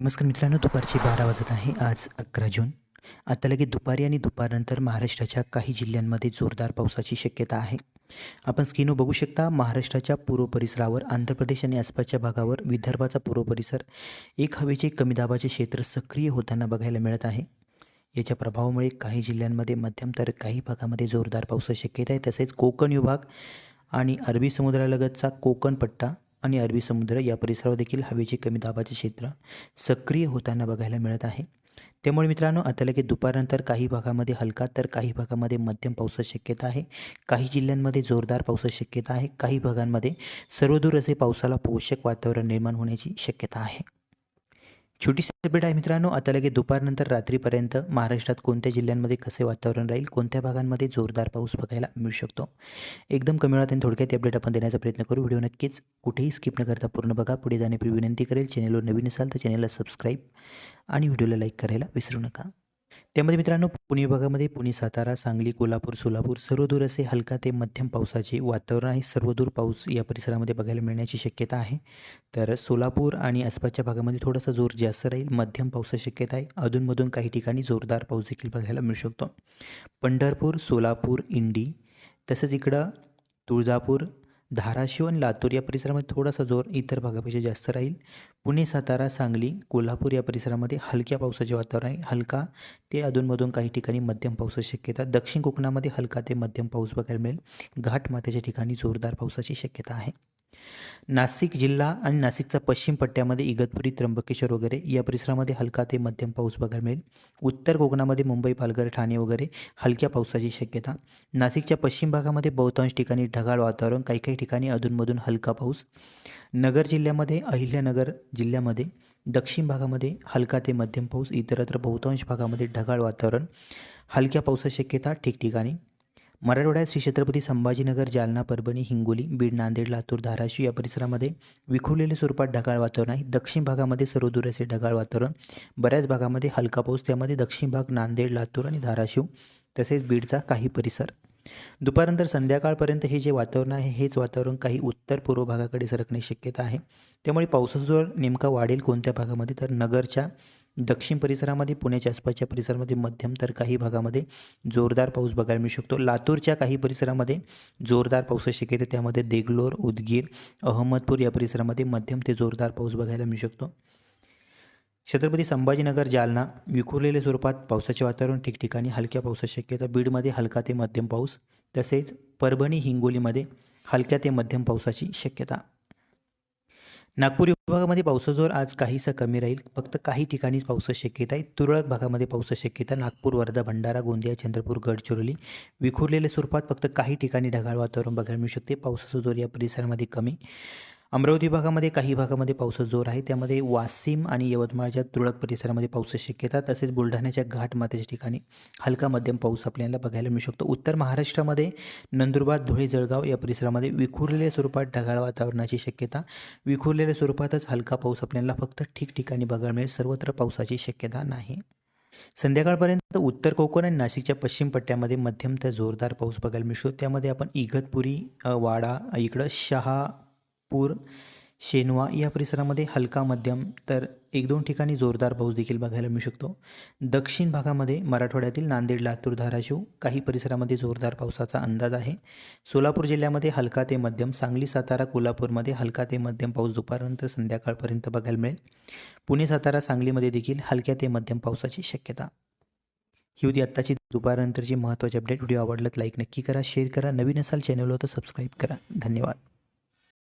नमस्कार मित्रांनो दुपारचे बारा वाजत आहे. आज अकरा जून. आता लगेच दुपारी आणि दुपारनंतर महाराष्ट्राच्या काही जिल्ह्यांमध्ये जोरदार पावसाची शक्यता आहे. आपण स्क्रीनवर बघू शकता महाराष्ट्राच्या पूर्व परिसरावर आंध्र प्रदेश आणि आसपासच्या भागावर विदर्भाचा पूर्व परिसर एक हवेचे कमी दाबाचे क्षेत्र सक्रिय होताना बघायला मिळत आहे. याच्या प्रभावामुळे काही जिल्ह्यांमध्ये मध्यम तर काही भागामध्ये जोरदार पावसाची शक्यता आहे. तसेच कोकण विभाग आणि अरबी समुद्रालगतचा कोकण पट्टा आणि अरबी समुद्र या परिसरावर देखील हवेचे कमी दाबाचे क्षेत्र सक्रिय होताना बघायला मिळत आहे. त्यामुळे मित्रांनो आता लगेच दुपारनंतर काही भागामध्ये हलका तर काही भागामध्ये मध्यम पावसाची शक्यता आहे. काही जिल्ह्यांमध्ये जोरदार पावसाची शक्यता आहे. काही भागांमध्ये सर्वदूर असे पावसाला पोषक वातावरण निर्माण होण्याची शक्यता आहे. छोटीशी अपडेट आहे मित्रांनो आता लगेच दुपारनंतर रात्रीपर्यंत महाराष्ट्रात कोणत्या जिल्ह्यांमध्ये कसे वातावरण राहील कोणत्या भागांमध्ये जोरदार पाऊस बघायला मिळू शकतो? एकदम कमी वेळात आणि थोडक्यात अपडेट आपण देण्याचा प्रयत्न करू. व्हिडिओ नक्कीच कुठेही स्किप न करता पूर्ण बघा. पुढे जाण्यापूर्वी विनंती करेल चॅनलवर नवीन असाल तर चॅनलला सबस्क्राईब आणि व्हिडिओला लाईक करायला विसरू नका. त्यामध्ये मित्रांनो पुणे विभागामध्ये पुणे सातारा सांगली कोल्हापूर सोलापूर सर्वदूर असे हलका ते मध्यम पावसाचे वातावरण आहे. सर्वदूर पाऊस या परिसरामध्ये बघायला मिळण्याची शक्यता आहे. तर सोलापूर आणि आसपासच्या भागामध्ये थोडासा जोर जास्त राहील. मध्यम पावसाची शक्यता आहे. अधूनमधून काही ठिकाणी जोरदार पाऊस देखील बघायला मिळू शकतो. पंढरपूर सोलापूर इंडी तसंच इकडं तुळजापूर धाराशिव आणि लातूर या परिसरामध्ये थोडासा जोर इतर भागापेक्षा जास्त राहील. पुणे सातारा सांगली कोल्हापूर या परिसरामध्ये हलक्या पावसाचे वातावरण आहे. हलका ते अधूनमधून काही ठिकाणी मध्यम पावसाची शक्यता दक्षिण कोकणामध्ये हलका ते मध्यम पाऊस बघायला मिळेल. घाटमाथ्याच्या ठिकाणी जोरदार पावसाची शक्यता आहे. नाशिक जिल्हा आणि नाशिकचा पश्चिम पट्ट्यामध्ये इगतपुरी त्र्यंबकेश्वर वगैरे या परिसरामध्ये हलका ते मध्यम पाऊस बघायला मिळेल. उत्तर कोकणामध्ये मुंबई पालघर ठाणे वगैरे हलक्या पावसाची शक्यता. नाशिकच्या पश्चिम भागामध्ये बहुतांश ठिकाणी ढगाळ वातावरण काही काही ठिकाणी अधूनमधून हलका पाऊस. नगर जिल्ह्यामध्ये अहिल्यानगर जिल्ह्यामध्ये दक्षिण भागामध्ये हलका ते मध्यम पाऊस. इतरत्र बहुतांश भागामध्ये ढगाळ वातावरण. हलक्या पावसाची शक्यता ठिकठिकाणी. मराठवाड्यात श्री छत्रपती संभाजीनगर जालना परभणी हिंगोली बीड नांदेड लातूर धाराशिव या परिसरामध्ये विखुरलेले स्वरूपात ढगाळ वातावरण आहे. दक्षिण भागामध्ये सर्वदूर असे ढगाळ वातावरण बऱ्याच भागामध्ये हलका पाऊस त्यामध्ये दक्षिण भाग नांदेड लातूर आणि धाराशिव तसेच बीडचा काही परिसर. दुपारनंतर संध्याकाळपर्यंत हे जे वातावरण आहे हेच वातावरण काही उत्तर पूर्व भागाकडे सरकण्याची शक्यता आहे. त्यामुळे पावसाचा जोर नेमका वाढेल कोणत्या भागामध्ये? तर नगरच्या दक्षिण परिसरामध्ये पुण्याच्या आसपासच्या परिसरामध्ये मध्यम तर काही भागामध्ये जोरदार पाऊस बघायला मिळू शकतो. लातूरच्या काही परिसरामध्ये जोरदार पाऊस शक्यता त्यामध्ये देगलोर उदगीर अहमदपूर या परिसरामध्ये मध्यम ते जोरदार पाऊस बघायला मिळू शकतो. छत्रपती संभाजीनगर जालना विखुरलेल्या स्वरूपात पावसाचे वातावरण ठिकठिकाणी हलक्या पावसाची शक्यता. बीडमध्ये हलका ते मध्यम पाऊस तसेच परभणी हिंगोलीमध्ये हलक्या ते मध्यम पावसाची शक्यता. नागपूर विभागामध्ये पावसाचा जोर आज काहीसा कमी राहील फक्त काही ठिकाणीच पावसाची शक्यता आहे. तुरळक भागामध्ये पावसाची शक्यता नागपूर वर्धा भंडारा गोंदिया चंद्रपूर गडचिरोली विखुरलेल्या स्वरूपात फक्त काही ठिकाणी ढगाळ वातावरण बघायला मिळू शकते. पावसाचा जोर या परिसरामध्ये कमी. अमरावती भागामध्ये काही भागामध्ये पावसाचा जोर आहे. त्यामध्ये वाशिम आणि यवतमाळच्या तुरळक परिसरामध्ये पावसाची शक्यता तसेच बुलढाण्याच्या घाट ठिकाणी हलका मध्यम पाऊस आपल्याला बघायला मिळू शकतो. उत्तर महाराष्ट्रामध्ये नंदुरबार धुळे जळगाव या परिसरामध्ये विखुरलेल्या स्वरूपात ढगाळ वातावरणाची शक्यता. विखुरलेल्या स्वरूपातच हलका पाऊस आपल्याला फक्त ठिकठिकाणी बघायला मिळेल. सर्वत्र पावसाची शक्यता नाही. संध्याकाळपर्यंत उत्तर कोकण आणि नाशिकच्या पश्चिम पट्ट्यामध्ये मध्यम तर जोरदार पाऊस बघायला मिळतो त्यामध्ये आपण इगतपुरी वाडा इकडं शहा पूर शेनवा या परिसरामध्ये हलका मध्यम तर एक दोन ठिकाणी जोरदार पाऊस देखील बघायला मिळू शकतो. दक्षिण भागामध्ये मराठवाड्यातील नांदेड लातूर धाराशिव काही परिसरामध्ये जोरदार पावसाचा अंदाज आहे. सोलापूर जिल्ह्यामध्ये हलका ते मध्यम सांगली सातारा कोल्हापूरमध्ये हलका ते मध्यम पाऊस दुपारनंतर संध्याकाळपर्यंत बघायला मिळेल. पुणे सातारा सांगलीमध्ये देखील हलक्या ते मध्यम पावसाची शक्यता. ही होती आत्ताची दुपारनंतरची महत्त्वाची अपडेट. व्हिडिओ आवडलं लाईक नक्की करा शेअर करा. नवीन असाल चॅनलवर तर सबस्क्राईब करा. धन्यवाद.